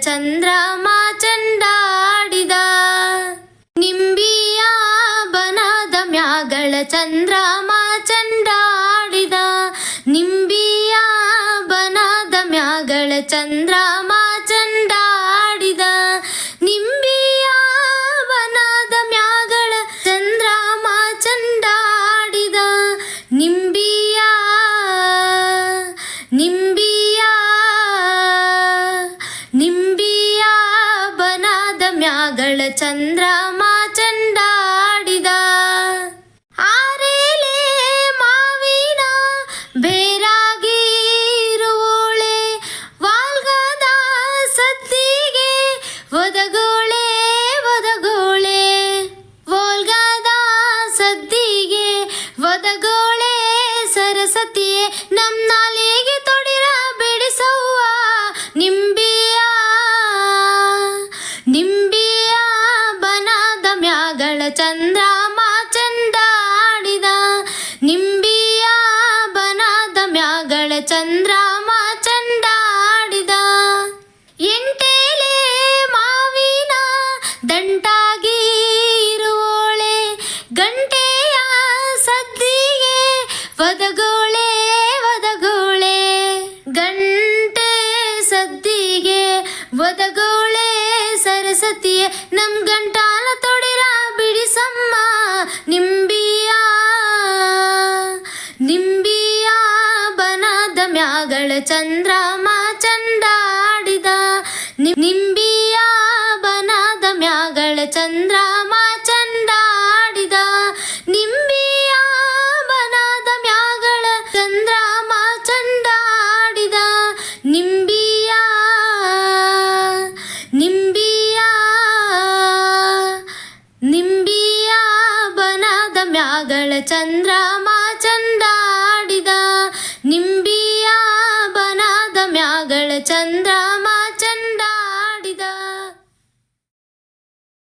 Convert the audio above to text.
ಚಂದ್ರಮ ಚಂಡಾಡಿದ. ನಿಂಬಿಯ ಬನದ ಮ್ಯಾಗಳ ಚಂದ್ರಮ ಮ್ಯಾಗಳ ಚಂದ್ರಮ ಚಂಡಾಡಿದ. ಆರೇಲೆ ಮಾವಿನ ಬೇರಾಗಿರುವೋಳೆ ವಾಲ್ಗದ ಸತ್ತಿಗೆ ಒದಗೋಳೆ ಒದಗೋಳೆ. ವಾಲ್ಗದ ಸದ್ದಿಗೆ ಒದಗೋಳೆ, ಸರಸತಿಯೇ ನಮ್ಮ ನಾಲಿಗೆ ತೊಡಿರ ಬಿಡಿಸವ್ವ ಚಂದ್ರಮ ಚಂಡಾಡಿದ. ಎಂಟೇಲೆ ಮಾವಿನ ದಂಟಾಗಿರುವೋಳೆ ಗಂಟೆಯ ಸದ್ದಿಗೆ ಒದಗೋಳೆ ಒದಗೋಳೆ ಗಂಟೆ ಸದ್ದಿಗೆ ಒದಗೋಳೆ ಸರಸ್ವತಿಯೇ ನಮ್ ಗಂಟಾಲ ಚಂದ್ರಮ ಚಂಡಾಡಿದ ನಿ- ನಿಂಬಿಯ ಬನದ ಮ್ಯಾಗಳ ಚಂದ್ರಮ ಚಂಡಾಡಿದ ನಿಂಬಿಯ ಬನದ ಮ್ಯಾಗಳ ಚಂದ್ರಮ ಚಂಡಾಡಿದ ನಿಂಬಿಯ ನಿಂಬಿಯ ನಿಂಬಿಯ ಬನದ ಮ್ಯಾಗಳ ಚಂದ್ರಮ ಚಂಡಾಡಿದ